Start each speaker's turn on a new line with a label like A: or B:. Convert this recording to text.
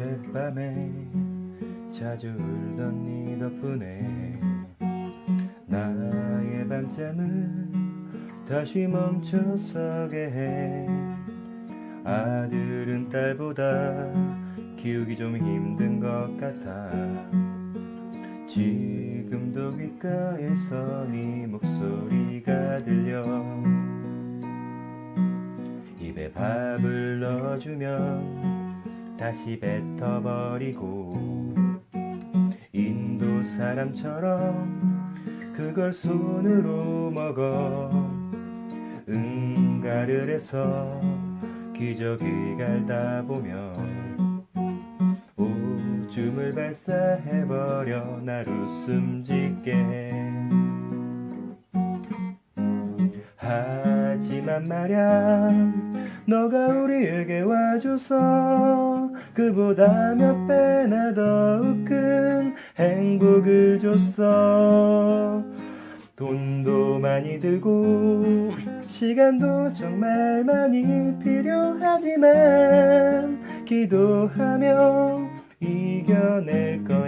A: 어젯밤에 자주 울던 네 덕분에 나의 밤잠은 다시 멈춰서게 해. 아들은 딸보다 키우기 좀 힘든 것 같아. 지금도 귓가에서 네 목소리가 들려. 입에 밥을 넣어주면 다시 뱉어버리고 인도 사람처럼 그걸 손으로 먹어. 응가를 해서 기저귀 갈다 보면 오줌을 발사해버려. 날 웃음 짓게 해 하지만 말야 너가 우리에게 와줘서 그보다 몇 배나 더욱 큰 행복을 줬어. 돈도 많이 들고 시간도 정말 많이 필요하지만 기도하며 이겨낼 거야